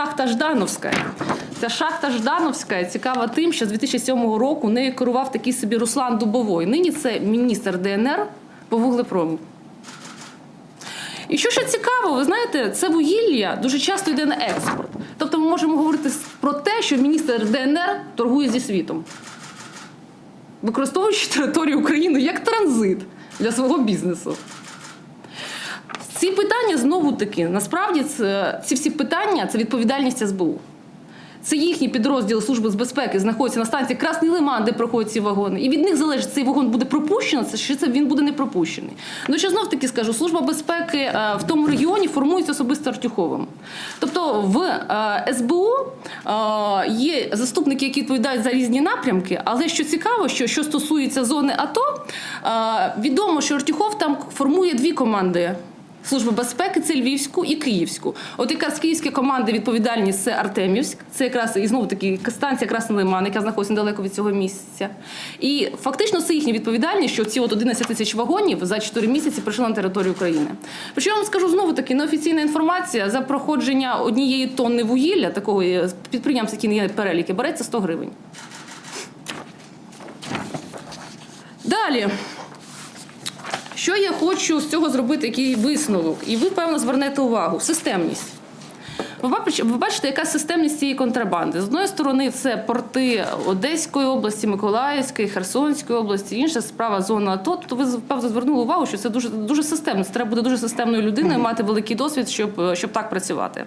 Шахта Ждановська. Ця шахта Ждановська цікава тим, що з 2007 року нею керував такий собі Руслан Дубовой. Нині це міністр ДНР по вуглепрому. І що ще цікаво, ви знаєте, це вугілля дуже часто йде на експорт. Тобто ми можемо говорити про те, що міністр ДНР торгує зі світом, використовуючи територію України як транзит для свого бізнесу. Ці питання знову таки насправді це, ці всі питання це відповідальність СБУ. Це їхні підрозділи Служби з безпеки знаходяться на станції Красний Лиман, де проходять ці вагони. І від них залежить, цей вагон буде пропущено, це чи це він буде не пропущений. Ну що знов таки скажу, служба безпеки е, в тому регіоні формується особисто Артюховим. Тобто в е, СБУ е, є заступники, які відповідають за різні напрямки, але що цікаво, що що стосується зони АТО, відомо, що Артюхов там формує дві команди. Служби безпеки це Львівську і Київську. От якраз київські команди відповідальні це Артемівськ, це якраз і знову таки станція Красний Лиман, яка знаходиться недалеко від цього місця. І фактично це їхня відповідальність, що ці от 11 тисяч вагонів за 4 місяці прийшли на територію України. Причому вам скажу знову таки неофіційна інформація за проходження однієї тонни вугілля, такого е, підприємства, які не є переліки, береться 100 гривень. Далі. Що я хочу з цього зробити, який висновок? І ви, певно, звернете увагу. Системність. Ви бачите, яка системність цієї контрабанди. З одної сторони, це порти Одеської області, Миколаївської, Херсонської області, інша справа зона АТО. Тобто ви певно звернули увагу, що це дуже дуже системно. Це треба бути дуже системною людиною, мати великий досвід, щоб, щоб так працювати.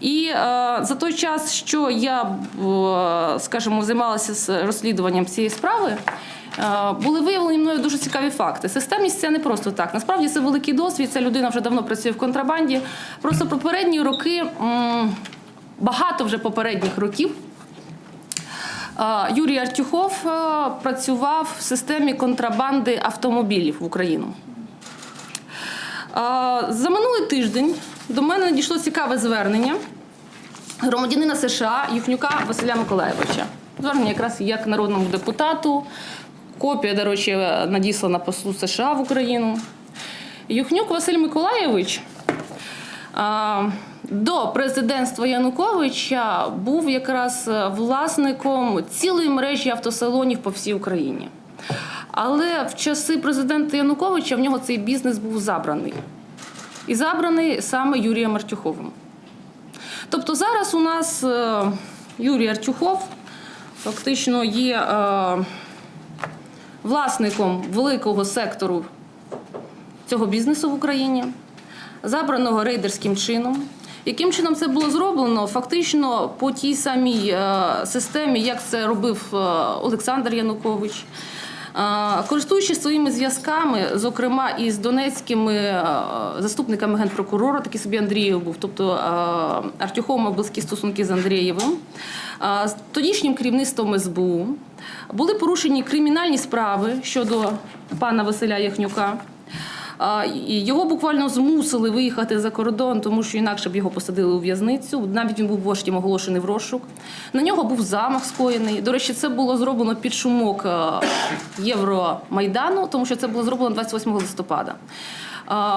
І е, за той час, що я, е, скажімо, займалася з розслідуванням цієї справи. Е, Були виявлені мною дуже цікаві факти. Системність це не просто так. Насправді це великий досвід. Ця людина вже давно працює в контрабанді. Просто попередні роки, багато вже попередніх років. Юрій Артюхов е, працював в системі контрабанди автомобілів в Україну. За минулий тиждень до мене надійшло цікаве звернення громадянина США Юхнюка Василя Миколаєвича. Звернення якраз як народному депутату. Копія, до речі, надіслана послу США в Україну. Юхнюк Василь Миколаєвич до президентства Януковича був якраз власником цілої мережі автосалонів по всій Україні. Але в часи президента Януковича в нього цей бізнес був забраний. І забраний саме Юрієм Артюховим. Тобто зараз у нас е, Юрій Артюхов фактично є е, власником великого сектору цього бізнесу в Україні, забраного рейдерським чином. Яким чином це було зроблено? Фактично по тій самій е, системі, як це робив е, Олександр Янукович. Е, Користуючись своїми зв'язками, зокрема із донецькими заступниками генпрокурора, такий собі Андрієв був, тобто Артюхов мав близькі стосунки з Андрієвим, з тодішнім керівництвом СБУ були порушені кримінальні справи щодо пана Василя Яхнюка. І Його буквально змусили виїхати за кордон, тому що інакше б його посадили у в'язницю. Навіть він був вождем оголошений в розшук. На нього був замах скоєний. До речі, це було зроблено під шумок е, Євромайдану, тому що це було зроблено 28 листопада.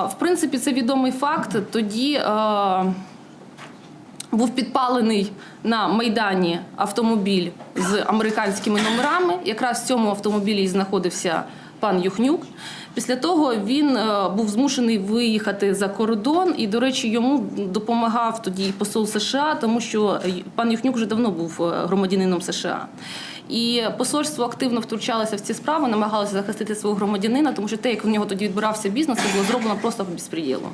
В принципі, це відомий факт. Тоді е, був підпалений на майдані автомобіль з американськими номерами. Якраз в цьому автомобілі і знаходився пан Юхнюк. Після того він е, був змушений виїхати за кордон, і, до речі, йому допомагав тоді посол США, тому що е, пан Юхнюк вже давно був е, громадянином США. І посольство активно втручалося в ці справи, намагалося захистити свого громадянина, тому що те, як в нього тоді відбирався бізнес, було зроблено просто в безпреділу.